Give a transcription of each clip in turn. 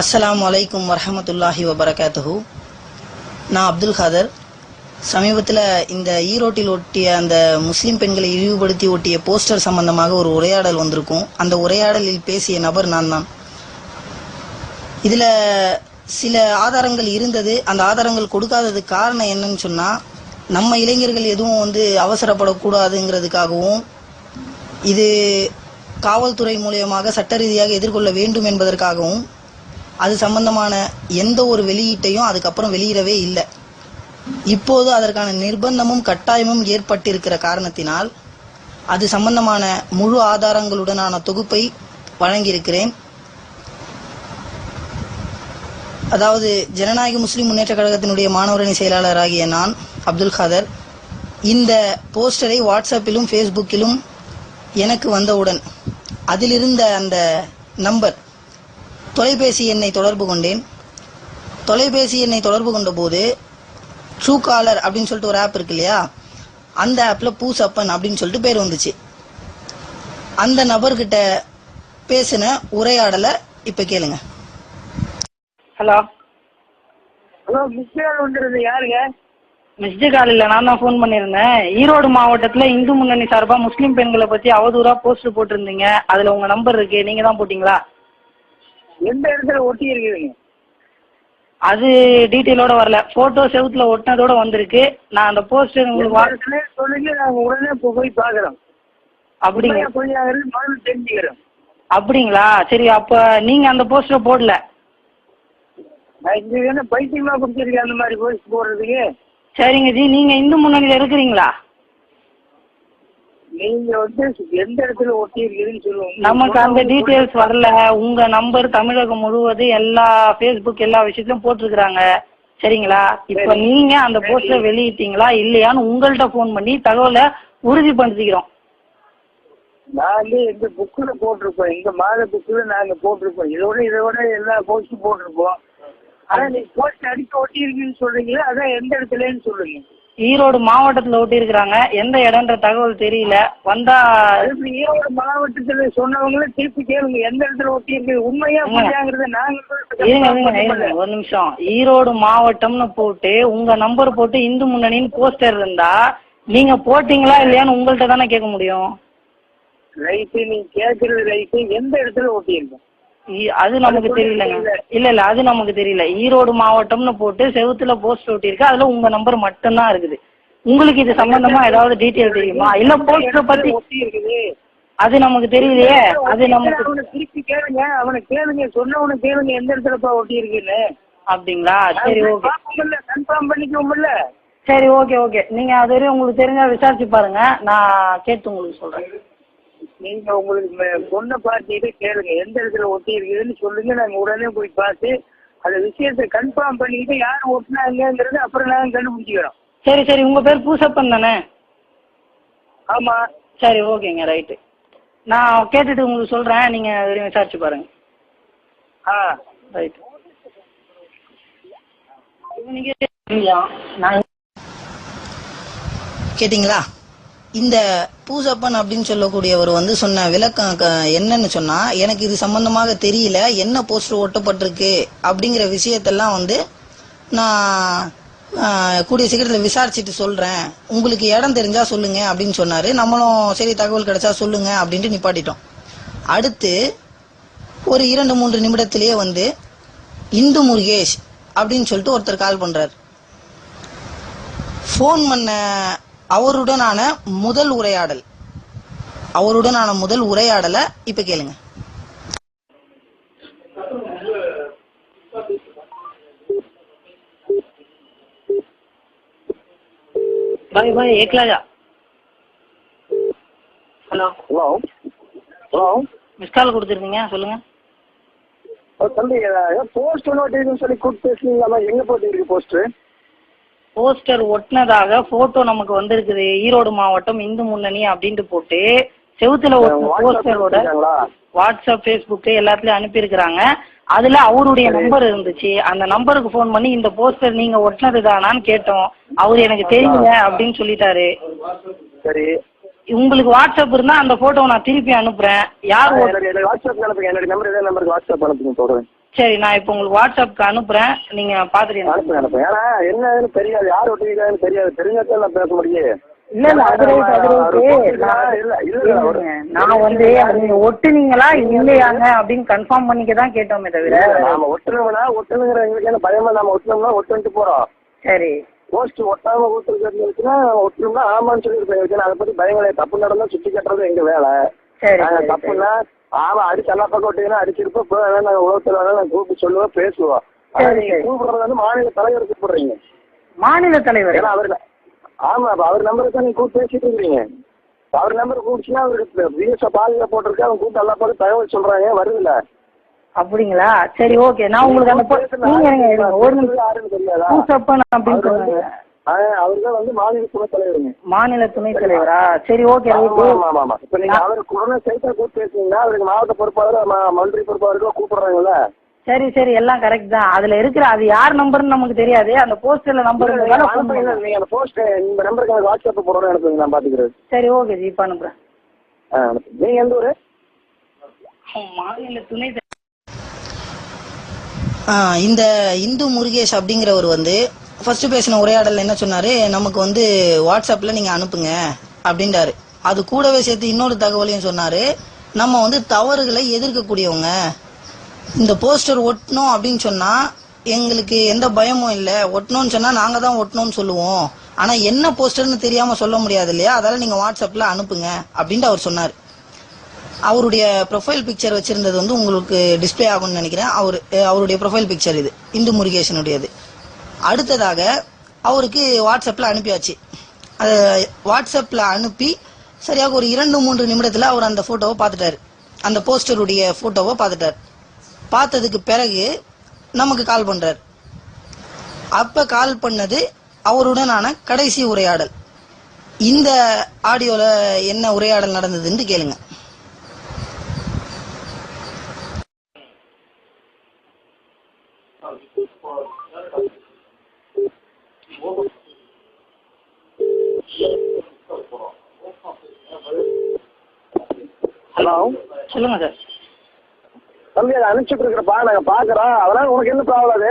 அஸ்லாம் அலைக்கும் வரமத்துல்லாஹி வபரகாத்துஹு. நான் அப்துல் காதர். சமீபத்தில் இந்த ஈரோட்டில் ஒட்டிய அந்த முஸ்லீம் பெண்களை இழிவுபடுத்தி ஒட்டிய போஸ்டர் சம்பந்தமாக ஒரு உரையாடல் வந்திருக்கும். அந்த உரையாடலில் பேசிய நபர் நான் தான். இதில் சில ஆதாரங்கள் இருந்தது. அந்த ஆதாரங்கள் கொடுக்காததுக்கு காரணம் என்னன்னு சொன்னால் நம்ம இளைஞர்கள் எதுவும் வந்து அவசரப்படக்கூடாதுங்கிறதுக்காகவும் இது காவல்துறை மூலியமாக சட்ட ரீதியாக எதிர்கொள்ள வேண்டும் என்பதற்காகவும் அது சம்பந்தமான எந்த ஒரு வெளியீட்டையும் அதுக்கப்புறம் வெளியிடவே இல்லை. இப்போது அதற்கான நிர்பந்தமும் கட்டாயமும் ஏற்பட்டிருக்கிற காரணத்தினால் அது சம்பந்தமான முழு ஆதாரங்களுடனான தொகுப்பை வழங்கியிருக்கிறேன். அதாவது ஜனநாயக முஸ்லிம் முன்னேற்ற கழகத்தினுடைய மாணவரணி செயலாளராகிய நான் அப்துல் காதர் இந்த போஸ்டரை வாட்ஸ்அப்பிலும் ஃபேஸ்புக்கிலும் எனக்கு வந்தவுடன் அதிலிருந்த அந்த நம்பர் தொலைபேசி எண்ணை தொடர்பு கொண்டேன். தொலைபேசி எண்ணை தொடர்பு கொண்ட போது ட்ரூ காலர் அப்படின்னு சொல்லிட்டு ஒரு ஆப் இருக்கு இல்லையா அந்த ஆப்பில் பூசப்பன் அப்படின்னு சொல்லிட்டு பேர் வந்துச்சு. அந்த நபர்கிட்ட பேசின உரையாடலை இப்போ கேளுங்க. ஹலோ. ஹலோ மிஸ்டர் வந்துருது யாருங்க? மிஸ்டு கால் இல்லை நான் தான் ஃபோன் பண்ணியிருந்தேன். ஈரோடு மாவட்டத்தில் இந்து முன்னணி சார்பாக முஸ்லீம் பெண்களை பற்றி அவதூறாக போஸ்ட் போட்டிருந்தீங்க. அதில் உங்கள் நம்பர் இருக்கு நீங்கள் தான் போட்டிங்களா? எந்த இடத்துல ஒட்டி இருக்குதுங்க. அது டீட்டெயிலோட வரல. ஃபோட்டோ செவுத்துல ஒட்டினதோட வந்திருக்கு. நான் அந்த போஸ்டர் உங்களுக்கு எந்த வா இடத்துல சொல்லுங்க நாங்க உடனே போய் பார்க்குறோம் அப்படிங்க முதல்ல தெரிஞ்சுக்கிறோம். அப்படிங்களா? சரி அப்போ நீங்கள் அந்த போஸ்டரை போடல. பைத்தியமா பிடிச்சிருக்கேன் அந்த மாதிரி போய் போடுறதுக்கு? சரிங்க ஜி நீங்கள் இந்து முன்னணியில் இருக்கிறீங்களா? நீங்க வந்து எந்த இடத்துல ஒட்டி இருக்குதுன்னு சொல்லுவோம். நமக்கு அந்த டீட்டெயில்ஸ் வரல. உங்க நம்பர் தமிழகம் முழுவதும் எல்லா ஃபேஸ்புக் எல்லா விஷயத்திலும் போட்டிருக்கிறாங்க. சரிங்களா? இப்போ நீங்க அந்த போஸ்டர் வெளியிட்டீங்களா? இல்லையான்னு உங்கள்கிட்ட ஃபோன் பண்ணி தகவலை உறுதிப்படுத்திக்கிறோம். நான் வந்து எங்க புக்ல போட்டிருப்போம் எங்க மாத புக்ல நாங்க போட்டிருப்போம். இதோட இதோட எல்லா போஸ்டும் போட்டிருப்போம். ஆனா நீங்க போஸ்ட் அடிக்க ஒட்டி இருக்குன்னு சொல்றீங்களா? அதான் எந்த இடத்துலன்னு சொல்லுங்க. ஈரோடு மாவட்டத்தில் ஒட்டி இருக்கிறாங்க. எந்த இடம்ன்ற தகவல் தெரியல. வந்தா ஈரோடு மாவட்டத்துல சொன்னவங்களே திருப்பி கேளுங்க. எந்த இடத்துல ஒட்டி இருக்குது உண்மையா நாங்க ஒரு நிமிஷம். ஈரோடு மாவட்டம்னு போட்டு உங்க நம்பர் போட்டு இந்து முன்னணின்னு போஸ்டர் இருந்தா நீங்க போட்டீங்களா இல்லையான்னு உங்கள்கிட்ட தானே கேட்க முடியும். ரைட்டு நீங்க கேக்குறது ரைட்டு. எந்த இடத்துல ஒட்டி இருக்கும் அது நமக்கு தெரியலங்க. இல்ல இல்ல அது நமக்கு தெரியல. ஈரோடு மாவட்டம்னு போட்டு செவுத்துல போஸ்ட் ஒட்டியிருக்கு. அதுல உங்க நம்பர் மட்டும்தான் இருக்குது. உங்களுக்கு இது சம்பந்தமா ஏதாவது டீட்டெயில் தெரியுமா? இல்ல போஸ்டர் பத்தி ஒட்டி இருக்குது அது நமக்கு தெரியலையே. அது நமக்கு திருப்பி கேளுங்க. அவனை கேளுங்க. சொன்னவனை கேளுங்க. எந்த இடத்துலப்பா ஒட்டி இருக்குன்னு அப்படிங்களா? சரி ஓகே. கன்ஃபார்ம் பண்ணிக்குவோம்ல சரி ஓகே ஓகே. நீங்க அது வரையும் உங்களுக்கு தெரிஞ்சா விசாரிச்சு பாருங்க. நான் கேட்டு உங்களுக்கு சொல்றேன். நீங்க உங்களுக்கு பொண்ணை பார்த்துட்டு கேளுங்க. எந்த இடத்துல ஒட்டி இருக்குதுன்னு சொல்லுங்க. நாங்க உடனே போய் பார்த்து அந்த விஷயத்தை கன்ஃபார்ம் பண்ணிக்கிட்டு யார் ஒட்டினாங்கிறது அப்புறம் நாங்க கண்டுபிடிச்சிக்கிறோம். சரி சரி. உங்க பேர் பூசப்பன் தானே? ஆமா. சரி ஓகேங்க. ரைட்டு. நான் கேட்டுட்டு உங்களுக்கு சொல்றேன். நீங்க விசாரிச்சு பாருங்க. ஆ. ரைட் நீங்க நான் கேட்டிங்களா? இந்த பூசப்பன் அப்படின்னு சொல்லக்கூடியவர் வந்து சொன்ன விளக்கம் க- என்னன்னு சொன்னா எனக்கு இது சம்பந்தமாக தெரியல என்ன போஸ்டர் ஒட்டப்பட்டிருக்கு அப்படிங்கிற விஷயத்தெல்லாம் வந்து நான் கூடிய சீக்கிரத்தில் விசாரிச்சுட்டு சொல்றேன். உங்களுக்கு இடம் தெரிஞ்சா சொல்லுங்க அப்படின்னு சொன்னாரு. நம்மளும் சரி தகவல் கிடைச்சா சொல்லுங்க அப்படின்ட்டு நிப்பாட்டிட்டோம். அடுத்து ஒரு இரண்டு மூன்று நிமிடத்திலேயே வந்து இந்து முருகேஷ் அப்படின்னு சொல்லிட்டு ஒருத்தர் கால் பண்றாரு. ஃபோன் பண்ண அவருடனான முதல் உரையாடல். அவருடனான முதல் உரையாடலை இப்ப கேளுங்க. Bye bye ஏக்லாஜா hello. Hello. Hello. Miss call கொடுத்துருந்தீங்க சொல்லுங்க. தம்பி போஸ்ட் ஒன்று சொல்லி கூப்பிட்டு பேசுனீங்களா எங்க போட்டு இருக்கு போஸ்ட் போஸ்டர் ஒட்டினதாக போட்டோ நமக்கு வந்திருக்குது. ஈரோடு மாவட்டம் இந்து முன்னணி அப்படின்ட்டு போட்டு செவுத்துல ஒட்டின போஸ்டரோட வாட்ஸ்அப் ஃபேஸ்புக் எல்லாத்துலயும் அனுப்பியிருக்கிறாங்க. அதுல அவருடைய நம்பர் இருந்துச்சு. அந்த நம்பருக்கு ஃபோன் பண்ணி இந்த போஸ்டர் நீங்க ஒட்டினது தானான்னு கேட்டோம். அவர் எனக்கு தெரியல அப்படின்னு சொல்லிட்டாரு. சரி. உங்களுக்கு வாட்ஸ்அப் இருந்தா அந்த போட்டோ நான் திருப்பி அனுப்புறேன். யார் வாட்ஸ்அப் என்னோட நம்பர் வாட்ஸ்அப் அனுப்புங்க. சொல்றேன் சரி நான் இப்போ உங்களுக்கு வாட்ஸ்அப்க்கு அனுப்புறேன். நீங்க பாத்துட்டு அனுப்புங்க அனுப்புங்க ஏன்னா என்னன்னு தெரியாது. யார் ஒட்டிக்கிறான்னு தெரியாது. தெரிஞ்சாதான் நான் பேச முடியும் இல்ல இல்ல அது ரைட் நான் வந்து நீங்க ஒட்டுனீங்களா இல்லையாங்க அப்படின்னு கன்ஃபார்ம் பண்ணிக்க தான் கேட்டோமே தவிர. நாம ஒட்டுனோம்னா ஒட்டணுங்கிற எங்களுக்கு பயமா? நாம ஒட்டணும்னா ஒட்டுன்ட்டு போறோம். சரி. போஸ்ட் ஒட்டாம ஊத்துறதுன்னா ஒட்டணும்னா ஆமான்னு சொல்லியிருப்பேன். இருக்கு அதை பத்தி பயம் கிடையாது தப்பு நடந்தா சுத்தி கட்டுறது எங்க வேலை. தப்புன்னா ஆமா அடிச்சு எல்லா பக்கம் ஒட்டிங்கன்னா அடிச்சிருப்போம் இப்போ வேணா உலகத்துல வேணா நாங்க கூப்பிட்டு சொல்லுவோம் பேசுவோம். நீங்க. கூப்பிடுறது வந்து மாநில தலைவர் கூப்பிடுறீங்க. மாநில தலைவர்? ஏன்னா அவரு ஆமா அப்ப அவர் நம்பரை தான் நீங்க கூப்பிட்டு பேசிட்டு இருக்கீங்க. அவர் நம்பர் கூப்பிடுச்சுன்னா அவருக்கு விஎஸ்ஆ பாலில போட்டிருக்கு அவங்க கூப்பிட்டு எல்லா பக்கம் தகவல் சொல்றாங்க வருதுல்ல. அப்படிங்களா? சரி ஓகே. நான் உங்களுக்கு அந்த நீங்க ஒரு நிமிஷம். அப்படின்னு அவர் வந்து சொன்னாங்க அவர் தான் வந்து மாநில துணைத் தலைவருங்க. மாநில துணைத் தலைவரா? சரி ஓகே இப்ப நீங்க அவர் குழந்தை சைட்டா கூப்பிட்டு பேசுனீங்கன்னா அவருக்கு மாவட்ட பொறுப்பாளர் ம- மந்திரி பொறுப்பாளர்கள் கூப்பிடுறாங்கல்ல? சரி சரி எல்லாம் கரெக்ட் தான். அதுல இருக்கிற அது யார் நம்பர்னு நமக்கு தெரியாது. அந்த போஸ்டர்ல நம்பர். நீங்க அந்த போஸ்ட் இந்த நம்பருக்கு எனக்கு வாட்ஸ்அப் போடுறேன் அனுப்புங்க நான் பாத்துக்கிறேன். சரி ஓகே ஜி இப்ப அனுப்புறேன். நீங்க எந்த ஊரு? மாநில துணை இந்த இந்து முருகேஷ் அப்படிங்கிறவர் வந்து ஃபர்ஸ்ட் பேசின உரையாடல் என்ன சொன்னாரு? நமக்கு வந்து வாட்ஸ்அப்ல நீங்க அனுப்புங்க அப்படின்றாரு. அது கூடவே சேர்த்து இன்னொரு தகவலையும் சொன்னாரு. நம்ம வந்து தவறுகளை எதிர்க்கக்கூடியவங்க. இந்த போஸ்டர் ஒட்டணும் அப்படின்னு சொன்னா எங்களுக்கு எந்த பயமும் இல்லை. ஒட்டணும்னு சொன்னா நாங்க தான் ஒட்டணும்னு சொல்லுவோம். ஆனா என்ன போஸ்டர்னு தெரியாம சொல்ல முடியாது இல்லையா? அதனால நீங்க வாட்ஸ்அப்ல அனுப்புங்க அப்படின்ட்டு அவர் சொன்னார். அவருடைய ப்ரொஃபைல் பிக்சர் வச்சிருந்தது வந்து உங்களுக்கு டிஸ்ப்ளே ஆகும்னு நினைக்கிறேன். அவர் அவருடைய ப்ரொஃபைல் பிக்சர் இது. இந்து முருகேசனுடையது. அடுத்ததாக அவருக்கு வாட்ஸ்அப்பில் அனுப்பியாச்சு. அது வாட்ஸ்அப்பில் அனுப்பி சரியாக ஒரு இரண்டு மூன்று நிமிடத்தில் அவர் அந்த ஃபோட்டோவை பார்த்துட்டாரு. அந்த போஸ்டருடைய ஃபோட்டோவை பார்த்துட்டார். பார்த்ததுக்கு பிறகு நமக்கு கால் பண்ணுறார் அப்போ கால் பண்ணது அவருடனான கடைசி உரையாடல். இந்த ஆடியோவில் என்ன உரையாடல் நடந்ததுன்னு கேளுங்க. ஹலோ சொல்லுங்க சார். தம்பி அதை அனுப்பிச்சுட்டு இருக்கிறப்பா நாங்க பாக்குறோம். அதெல்லாம் உனக்கு என்ன ப்ராப்ளம் அது?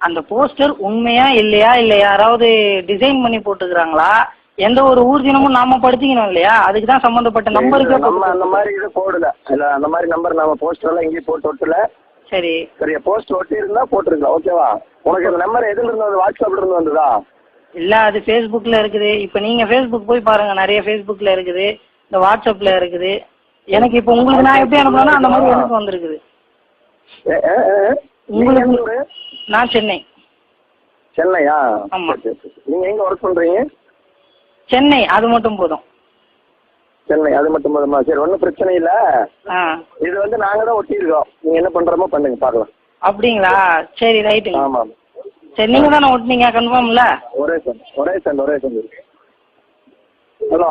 அந்த போஸ்டர் உண்மையா இல்லையா இல்ல யாராவது டிசைன் பண்ணி போட்டுக்கிறாங்களா? எந்த ஒரு ஊர்ஜினமும் நாம படுத்திக்கணும் இல்லையா? அதுக்கு தான் சம்பந்தப்பட்ட நம்பருக்கு நம்ம அந்த மாதிரி இது போடல. இல்ல அந்த மாதிரி நம்பர் நம்ம போஸ்டர் எல்லாம் எங்கேயும் போட்டு ஒட்டல. சரி. சரியா போஸ்ட் ஒட்டி இருந்தா போட்டிருக்கலாம் ஓகேவா உனக்கு இந்த நம்பர் எதுல இருந்து வந்து வாட்ஸ்அப்ல இருந்து வந்ததா? இல்ல அது Facebookல இருக்குது. இப்ப நீங்க Facebook போய் பாருங்க. நிறைய Facebookல இருக்குது. இந்த வாட்ஸ்அப்ல இருக்குது. எனக்கு இப்ப உங்களுக்கு நான் எப்படி அனுப்பணும்னா அந்த மாதிரி எனக்கு வந்திருக்குது. ஊரு? நான் சென்னை. சென்னையா? ஆமா. நீங்க எங்க ஒர்க் பண்றீங்க? சென்னை அது மட்டும் போதும். சென்னை அது மட்டும் போதுமா? சரி ஒன்றும் பிரச்சனை இல்ல. இது வந்து நாங்க தான் ஒட்டியிருக்கோம். நீங்க என்ன பண்றமோ பண்ணுங்க பார்க்கலாம். அப்படிங்களா? சரி ரைட்டுங்க. ஆமா சரி நீங்க தானே ஒட்டுனீங்க கன்ஃபார்ம்ல ஒரே சென்ட் ஒரே சென்ட் ஒரே சென்ட் ஹலோ?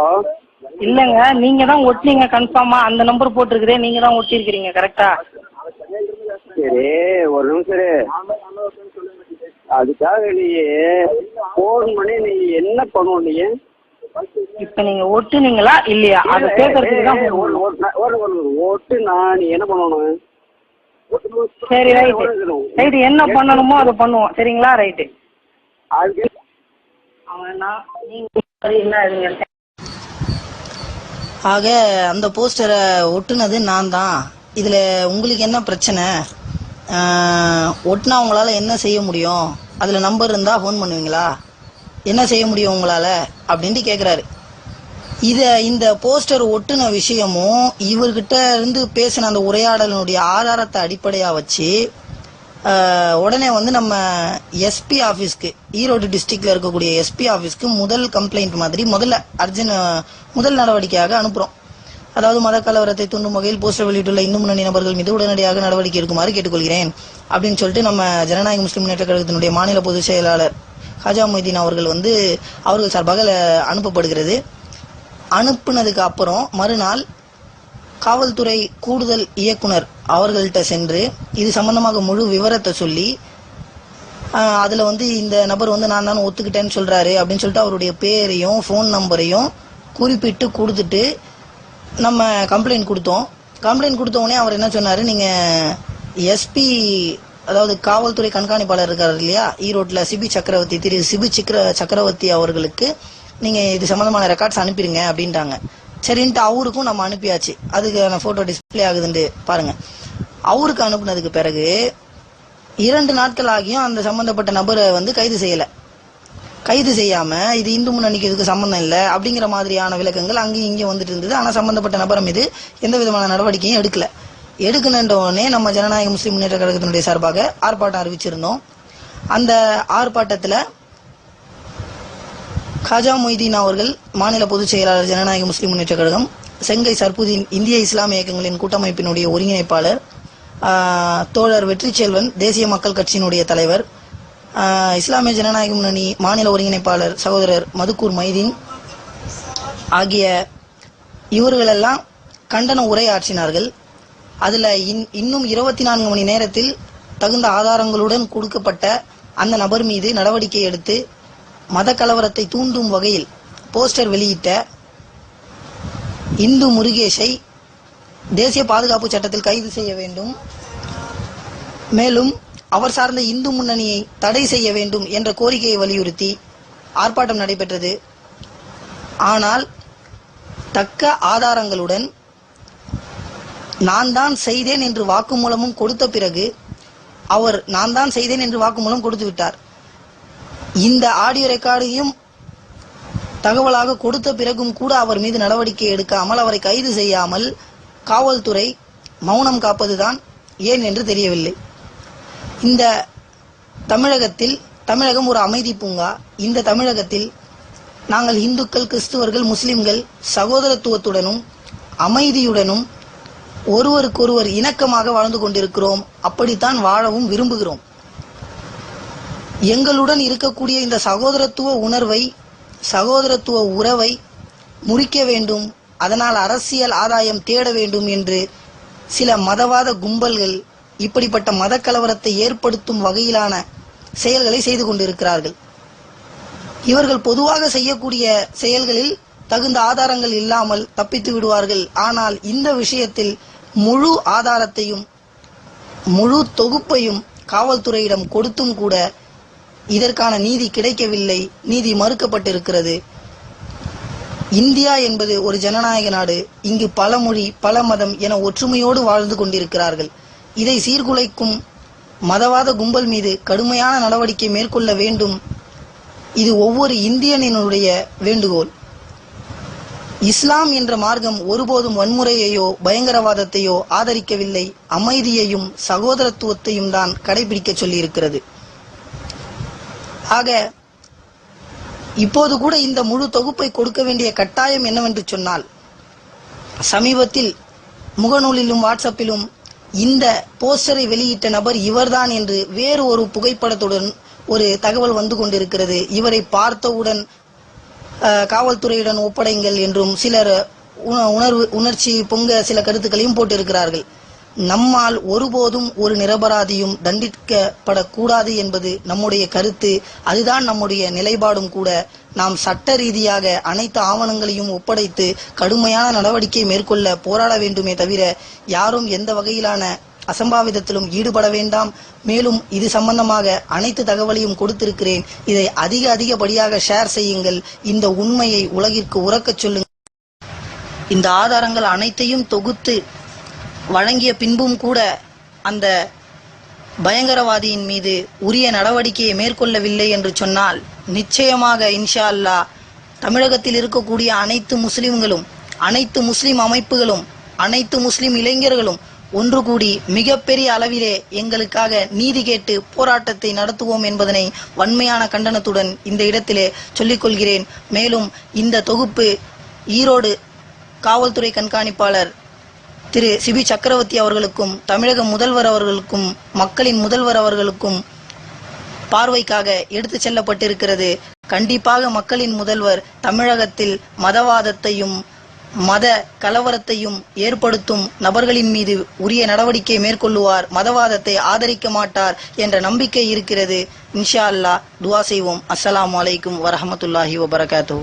இல்லங்க நீங்க தான் ஒட்டுனீங்க கன்ஃபார்மா அந்த நம்பர் போட்டிருக்குதே நீங்க தான் ஒட்டியிருக்கிறீங்க கரெக்டா சரி ஒரு நிமிஷம். அதுக்காக நீ போன் பண்ணி நீ என்ன பண்ணுவோம் நீ? இப்ப நீங்க ஒட்டுனீங்களா இல்லையா? அதை கேட்கறதுக்கு தான் ஒரு. ஒரு ஓட்டு நான் நீ என்ன பண்ணணும் சரி ரைட்டு ரைட்டு என்ன பண்ணணுமோ அதை பண்ணுவோம். சரிங்களா ரைட்டு அதுக்கு அவன் நான் நீங்க இருங்க ஆக அந்த போஸ்டரை ஒட்டுனது நான் தான். இதில் உங்களுக்கு என்ன பிரச்சனை? ஒட்டினா ஒட்டுனா உங்களால் என்ன செய்ய முடியும்? அதில் நம்பர் இருந்தால் ஃபோன் பண்ணுவீங்களா? என்ன செய்ய முடியும் உங்களால்? அப்படின்ட்டு கேட்குறாரு இதை இந்த போஸ்டர் ஒட்டுன விஷயமும் இவர்கிட்ட இருந்து பேசின அந்த உரையாடலினுடைய ஆதாரத்தை அடிப்படையாக வச்சு உடனே வந்து நம்ம எஸ்பி ஆஃபீஸ்க்கு ஈரோடு டிஸ்ட்ரிக்ட்ல இருக்கக்கூடிய எஸ்பி ஆஃபீஸ்க்கு முதல் கம்ப்ளைண்ட் மாதிரி முதல்ல அர்ஜுன் முதல் நடவடிக்கையாக அனுப்புகிறோம் அதாவது மத கலவரத்தை தூண்டும் வகையில் போஸ்டர் வெளியிட்டுள்ள இந்து முன்னணி நபர்கள் மீது உடனடியாக நடவடிக்கை எடுக்குமாறு கேட்டுக்கொள்கிறேன் அப்படின்னு சொல்லிட்டு நம்ம ஜனநாயக முஸ்லிம் முன்னேற்ற கழகத்தினுடைய மாநில பொதுச் செயலாளர் ஹாஜா மொய்தீன் அவர்கள் வந்து அவர்கள் சார்பாக அனுப்பப்படுகிறது. அனுப்புனதுக்கு அப்புறம் மறுநாள் காவல்துறை கூடுதல் இயக்குனர் அவர்கள்ட்ட சென்று இது சம்பந்தமாக முழு விவரத்தை சொல்லி அதில் வந்து இந்த நபர் வந்து நான் தான் ஒத்துக்கிட்டேன்னு சொல்கிறாரு அப்படின்னு சொல்லிட்டு அவருடைய பேரையும் ஃபோன் நம்பரையும் குறிப்பிட்டு கொடுத்துட்டு நம்ம கம்ப்ளைண்ட் கொடுத்தோம். கம்ப்ளைண்ட் கொடுத்தோடனே அவர் என்ன சொன்னார்? நீங்கள் எஸ்பி அதாவது காவல்துறை கண்காணிப்பாளர் இருக்கார் இல்லையா? ஈரோட்டில் சிபி சக்கரவர்த்தி திரு சிபி சிக்ர சக்கரவர்த்தி அவர்களுக்கு நீங்கள் இது சம்மந்தமான ரெக்கார்ட்ஸ் அனுப்பிடுங்க அப்படின்ட்டாங்க. சரின்ட்டு அவருக்கும் நம்ம அனுப்பியாச்சு. அதுக்கான ஃபோட்டோ டிஸ்ப்ளே ஆகுதுன்ட்டு பாருங்க. அவருக்கு அனுப்புனதுக்கு பிறகு இரண்டு நாட்கள் ஆகியும் அந்த சம்பந்தப்பட்ட நபரை வந்து கைது செய்யலை. கைது செய்யாம இது இந்து முன்னணிக்கு இதுக்கு சம்பந்தம் இல்லை அப்படிங்கிற மாதிரியான விளக்கங்கள் அங்கேயும் இங்கேயும் வந்துட்டு இருந்தது. ஆனால் சம்பந்தப்பட்ட நபர் மீது எந்த விதமான நடவடிக்கையும் எடுக்கல. எடுக்கணுன்ற உடனே நம்ம ஜனநாயக முஸ்லீம் முன்னேற்ற கழகத்தினுடைய சார்பாக ஆர்ப்பாட்டம் அறிவிச்சிருந்தோம். அந்த ஆர்ப்பாட்டத்தில் காஜா மொய்தீன் அவர்கள் மாநில பொதுச் செயலாளர் ஜனநாயக முஸ்லிம் முன்னேற்ற கழகம் செங்கை சர்புதீன் இந்திய இஸ்லாமிய இயக்கங்களின் கூட்டமைப்பினுடைய ஒருங்கிணைப்பாளர் தோழர் வெற்றி செல்வன் தேசிய மக்கள் கட்சியினுடைய தலைவர் இஸ்லாமிய ஜனநாயக முன்னணி மாநில ஒருங்கிணைப்பாளர் சகோதரர் மதுக்கூர் மைதீன் ஆகிய இவர்களெல்லாம் கண்டன உரையாற்றினார்கள். அதில் இன்- இன்னும் இருபத்தி நான்கு மணி நேரத்தில் தகுந்த ஆதாரங்களுடன் கொடுக்கப்பட்ட அந்த நபர் மீது நடவடிக்கை எடுத்து மத கலவரத்தை தூண்டும் வகையில் போஸ்டர் வெளியிட்ட இந்து முருகேஷை தேசிய பாதுகாப்பு சட்டத்தில் கைது செய்ய வேண்டும். மேலும் அவர் சார்ந்த இந்து முன்னணியை தடை செய்ய வேண்டும் என்ற கோரிக்கையை வலியுறுத்தி ஆர்ப்பாட்டம் நடைபெற்றது. ஆனால் தக்க ஆதாரங்களுடன் நான் தான் செய்தேன் என்று வாக்குமூலமும் கொடுத்த பிறகு அவர் நான் தான் செய்தேன் என்று வாக்குமூலம் கொடுத்து விட்டார். இந்த ஆடியோ ரெக்கார்டையும் தகவலாக கொடுத்த பிறகும் கூட அவர் மீது நடவடிக்கை எடுக்காமல் அவரை கைது செய்யாமல் காவல்துறை மௌனம் காப்பதுதான் ஏன் என்று தெரியவில்லை. இந்த தமிழகத்தில் தமிழகம் ஒரு அமைதி பூங்கா. இந்த தமிழகத்தில் நாங்கள் இந்துக்கள் கிறிஸ்துவர்கள் முஸ்லிம்கள் சகோதரத்துவத்துடனும் அமைதியுடனும் ஒருவருக்கொருவர் இணக்கமாக வாழ்ந்து கொண்டிருக்கிறோம். அப்படித்தான் வாழவும் விரும்புகிறோம். எங்களுடன் இருக்கக்கூடிய இந்த சகோதரத்துவ உணர்வை சகோதரத்துவ உறவை முறிக்க வேண்டும் அதனால் அரசியல் ஆதாயம் தேட வேண்டும் என்று சில மதவாத கும்பல்கள் இப்படிப்பட்ட மத கலவரத்தை ஏற்படுத்தும் வகையிலான செயல்களை செய்து கொண்டிருக்கிறார்கள். இவர்கள் பொதுவாக செய்யக்கூடிய செயல்களில் தகுந்த ஆதாரங்கள் இல்லாமல் தப்பித்து விடுவார்கள். ஆனால் இந்த விஷயத்தில் முழு ஆதாரத்தையும் முழு தொகுப்பையும் காவல்துறையிடம் கொடுத்தும் கூட இதற்கான நீதி கிடைக்கவில்லை நீதி மறுக்கப்பட்டிருக்கிறது. இந்தியா என்பது ஒரு ஜனநாயக நாடு. இங்கு பல மொழி பல மதம் என ஒற்றுமையோடு வாழ்ந்து கொண்டிருக்கிறார்கள். இதை சீர்குலைக்கும் மதவாத கும்பல் மீது கடுமையான நடவடிக்கை மேற்கொள்ள வேண்டும். இது ஒவ்வொரு இந்தியனினுடைய வேண்டுகோள். இஸ்லாம் என்ற மார்க்கம் ஒருபோதும் வன்முறையையோ பயங்கரவாதத்தையோ ஆதரிக்கவில்லை. அமைதியையும் சகோதரத்துவத்தையும் தான் கடைபிடிக்க சொல்லியிருக்கிறது. ஆக இப்போது கூட இந்த முழு தொகுப்பை கொடுக்க வேண்டிய கட்டாயம் என்னவென்று சொன்னால் சமீபத்தில் முகநூலிலும் வாட்ஸ்அப்பிலும் இந்த போஸ்டரை வெளியிட்ட நபர் இவர்தான் என்று வேறு ஒரு புகைப்படத்துடன் ஒரு தகவல் வந்து கொண்டிருக்கிறது. இவரை பார்த்தவுடன் காவல்துறையுடன் ஒப்படைங்கள் என்றும் சிலர் உண- உணர்வு உணர்ச்சி பொங்க சில கருத்துக்களையும் போட்டிருக்கிறார்கள். நம்மால் ஒருபோதும் ஒரு நிரபராதியும் தண்டிக்கப்படக்கூடாது என்பது நம்முடைய கருத்து. அதுதான் நம்முடைய நிலைப்பாடும் கூட. நாம் சட்ட ரீதியாக அனைத்து ஆவணங்களையும் ஒப்படைத்து கடுமையான நடவடிக்கை மேற்கொள்ள போராட வேண்டுமே தவிர யாரும் எந்த வகையிலான அசம்பாவிதத்திலும் ஈடுபட வேண்டாம். மேலும் இது சம்பந்தமாக அனைத்து தகவலையும் கொடுத்திருக்கிறேன். இதை அதிக அதிகப்படியாக ஷேர் செய்யுங்கள். இந்த உண்மையை உலகிற்கு உறக்கச் சொல்லுங்கள். இந்த ஆதாரங்கள் அனைத்தையும் தொகுத்து வழங்கிய பின்பும் கூட அந்த பயங்கரவாதியின் மீது உரிய நடவடிக்கையை மேற்கொள்ளவில்லை என்று சொன்னால் நிச்சயமாக இன்ஷா அல்லாஹ் தமிழகத்தில் இருக்கக்கூடிய அனைத்து முஸ்லிம்களும் அனைத்து முஸ்லிம் அமைப்புகளும் அனைத்து முஸ்லிம் இளைஞர்களும் ஒன்று கூடி மிகப்பெரிய அளவிலே எங்களுக்காக நீதி கேட்டு போராட்டத்தை நடத்துவோம் என்பதனை வன்மையான கண்டனத்துடன் இந்த இடத்திலே சொல்லிக்கொள்கிறேன் மேலும் இந்த தொகுப்பு ஈரோடு காவல்துறை கண்காணிப்பாளர் திரு சிபி சக்கரவர்த்தி அவர்களுக்கும் தமிழக முதல்வர் அவர்களுக்கும் மக்களின் முதல்வர் அவர்களுக்கும் பார்வைக்காக எடுத்து செல்லப்பட்டிருக்கிறது. கண்டிப்பாக மக்களின் முதல்வர் தமிழகத்தில் மதவாதத்தையும் மத கலவரத்தையும் ஏற்படுத்தும் நபர்களின் மீது உரிய நடவடிக்கை மேற்கொள்ளுவார் மதவாதத்தை ஆதரிக்க மாட்டார் என்ற நம்பிக்கை இருக்கிறது. இன்ஷா அல்லாஹ் துவா செய்வோம். அஸ்லாம் வலைக்கும் வரஹமத்துல்லாஹி வபரகாத்தூ